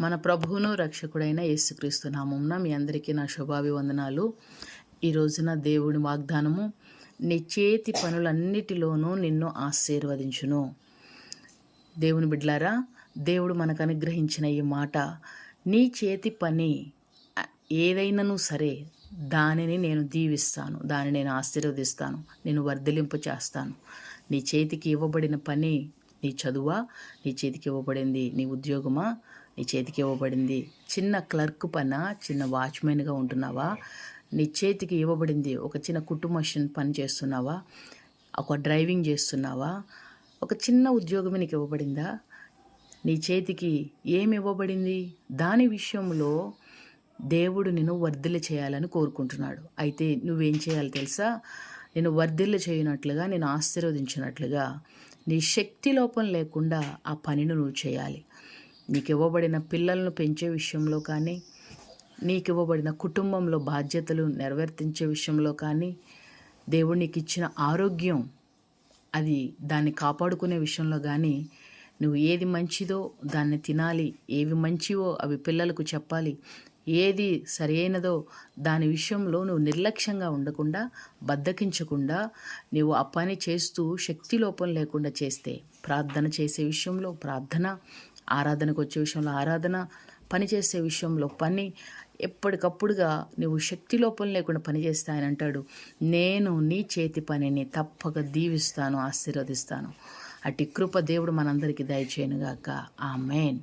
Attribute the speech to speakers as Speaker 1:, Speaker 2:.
Speaker 1: మన ప్రభువును రక్షకుడైన యేసుక్రీస్తు నామంన మీ అందరికీ నా శుభాభివందనాలు. ఈ రోజున దేవుని వాగ్దానము నీ చేతి పనులన్నిటిలోనూ నిన్ను ఆశీర్వదించును. దేవుని బిడ్లారా దేవుడు మనకు అనుగ్రహించిన ఈ మాట నీ చేతి పని ఏదైనాను సరే దానిని నేను దీవిస్తాను దానిని నేను ఆశీర్వదిస్తాను నేను వర్ధలింపు చేస్తాను నీ చేతికి ఇవ్వబడిన పని నీ చదువా? నీ చేతికి ఇవ్వబడింది నీ ఉద్యోగమా? నీ చేతికి ఇవ్వబడింది. చిన్న క్లర్క్ పన? చిన్న వాచ్మెన్గా ఉంటున్నావా? నీ చేతికి ఇవ్వబడింది ఒక చిన్న కుటుంబషన్ పని చేస్తున్నావా? ఒక డ్రైవింగ్ చేస్తున్నావా? ఒక చిన్న ఉద్యోగమే నీకు ఇవ్వబడిందా? నీ చేతికి ఏమి ఇవ్వబడింది? దాని విషయంలో దేవుడు నిన్ను వర్ధిల్ల చేయాలని కోరుకుంటున్నాడు. అయితే నువ్వేం చేయాలి తెలుసా? నేను వర్ధిల్ల చేయనట్లుగా నేను ఆశీర్వదించినట్లుగా. నీ శక్తి లోపం లేకుండా ఆ పనిని నువ్వు చేయాలి. నీకు ఇవ్వబడిన పిల్లలను పెంచే విషయంలో కానీ నీకు ఇవ్వబడిన కుటుంబంలో బాధ్యతలు నెరవేర్తించే విషయంలో కానీ దేవుడు నీకు ఇచ్చిన ఆరోగ్యం అది దాన్ని కాపాడుకునే విషయంలో కానీ నువ్వు ఏది మంచిదో దాన్ని తినాలి ఏవి మంచివో అవి పిల్లలకు చెప్పాలి ఏది సరైనదో దాని విషయంలో నువ్వు నిర్లక్ష్యంగా ఉండకుండా బద్దకించకుండా నువ్వు ఆ పని చేస్తూ శక్తి లోపం లేకుండా చేస్తే ప్రార్థన చేసే విషయంలో ప్రార్థన ఆరాధనకు వచ్చే విషయంలో ఆరాధన పని చేసే విషయంలో పని ఎప్పటికప్పుడుగా నువ్వు శక్తి లోపం లేకుండా పనిచేస్తా ఆయన అంటాడు నేను నీ చేతి పనిని తప్పక దీవిస్తాను ఆశీర్వదిస్తాను. అటు కృప దేవుడు మనందరికీ దయచేయనుగాక. మెయిన్